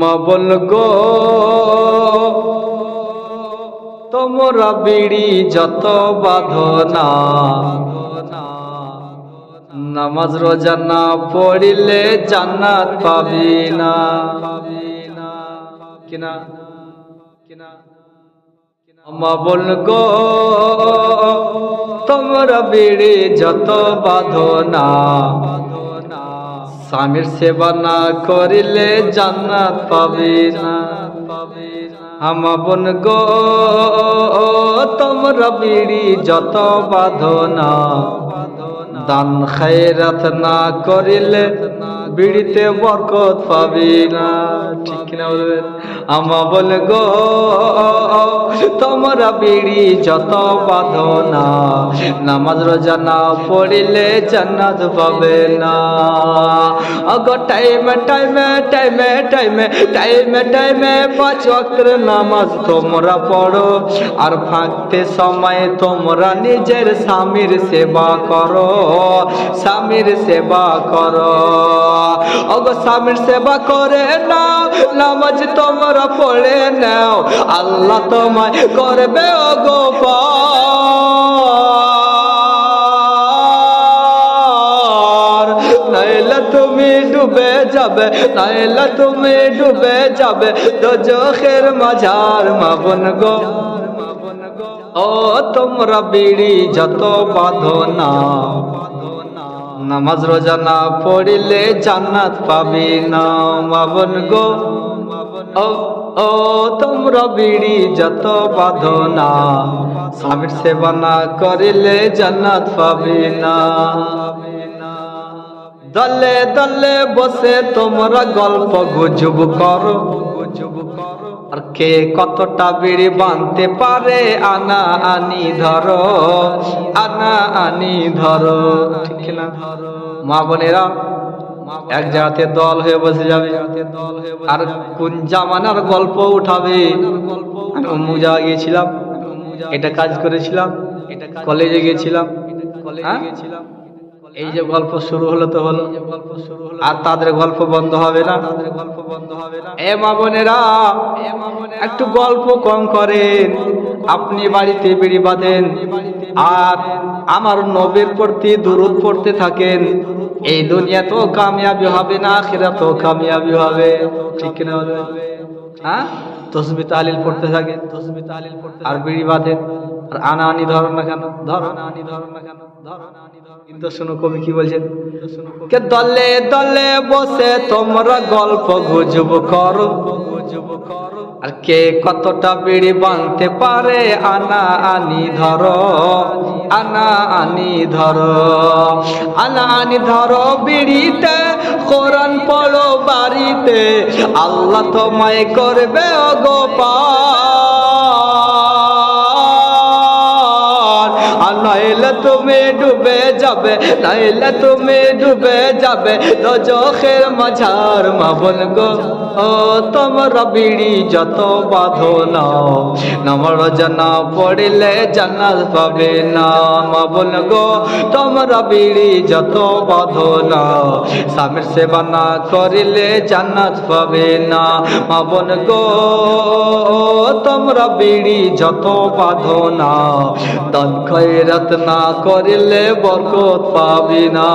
মা বল গো। তোমরা বিড়ি যত বাঁধনা নামাজ রোজা না পড়িলে জান্নাত পাবি না। কিনা? কিনা? গো। তোমরা বিড়ি যত বাঁধনা স্বামীর সেবা না করিলে জান্নাত পাবি না। আমা বোন গো, তোমরা বিড়ি যত বাঁধনা দান খায়রাত না করিলে বিড়িতে বরকত পাবি না। ঠিক না বলবেন? আমা বল গো, তোমরা বিড়ি যত বাঁধনা নামাজ রোজা না পড়িলে জান্নাত পাবে না। অগো টাইমে টাইমে টাইমে টাইমে টাইমে টাইমে পাঁচ ওয়াক্তের নামাজ তোমরা পড়ো। আর ফাঁকতে সময় তোমরা নিজের স্বামীর সেবা করো, স্বামীর সেবা করো। অগো স্বামীর সেবা করে না নামাজ তোমরা পড়ে নাও, আল্লাহ তোমায় করবে অগো পার। নাইলে তুমি ডুবে যাবে, নাইলে তুমি ডুবে যাবে, দোজখের মাঝার মাবন গো। ও তোমরা বিড়ি, যত বাঁধো না নামাজ রোজা না পড়িলে জান্নাত পাবি না। মাবন গো, ও ও, তোমরা বিড়ি যত বাঁধো না, স্বামীর সেবা না করিলে জান্নাত পাবি না। দলে দলে বসে তোমরা গল্প গুজব করো। গুজব করো। আর কে কতটা বিড়ি বানতে পারে? আনা, আনি, ধরো। আনা, আনি, ধরো। ঠিক না? মা বোনেরা, এক জায়গাতে দল হয়ে বসে যাবে। আর কোন জামানার গল্প উঠাবে? জায়গায় গিয়েছিলাম। এটা কাজ করেছিলাম। কলেজে গিয়েছিলাম। হ্যাঁ? এই যে গল্প শুরু হলো তো হলো আর তাদের গল্প বন্ধ হবে না? গল্প বন্ধ হবে না। এ মা বোনেরা একটু গল্প কম করেন। আপনি বাড়িতে বেড়ি বাঁধেন। আর আমার নবীর প্রতি দুরুদ পড়তে থাকেন। এই দুনিয়া তো কামিয়াবি হবে না আখিরা তো কামিয়াবি হবে। ঠিক কিনা বলবে হ্যাঁ? তসবি তালিল পড়তে থাকেন। তসবি তালিল পড়তে আর বিড়ি বাঁধেন। আনা আনি ধরো না কেন? ধরো। আনি ধরো না কেন ধরো আনি ধরো কিন্তু শুনো, কবি কি বলছেন কে দলে দলে বসে তোমরা গল্প গুজব করো। গুজব করো আর কে কতটা বিড়ি বাঁধতে পারে, আনা আনি ধরো। আনা আনি ধরো। আনা আনি ধরো বিড়িতে, কোরআন পড়ো বাড়িতে। আল্লাহ তোমায় করবে অগোপার যাবে, নাইলে তুমি ডুবে যাবে। দোজখের মাঝার মাবন গো, ও তোমরা বিড়ি যত বাঁধো নাও। নামর জানা পড়িলে জান্নাত পাবে না। মাবন গো, তোমরা বিড়ি যত বাঁধো নাও। স্বামীর সেবা না করিলে জান্নাত পাবে না। মাবন গো তোমরা বিড়ি যত বাঁধো না দান খৈরাত না করিলে বরকত পাবি না।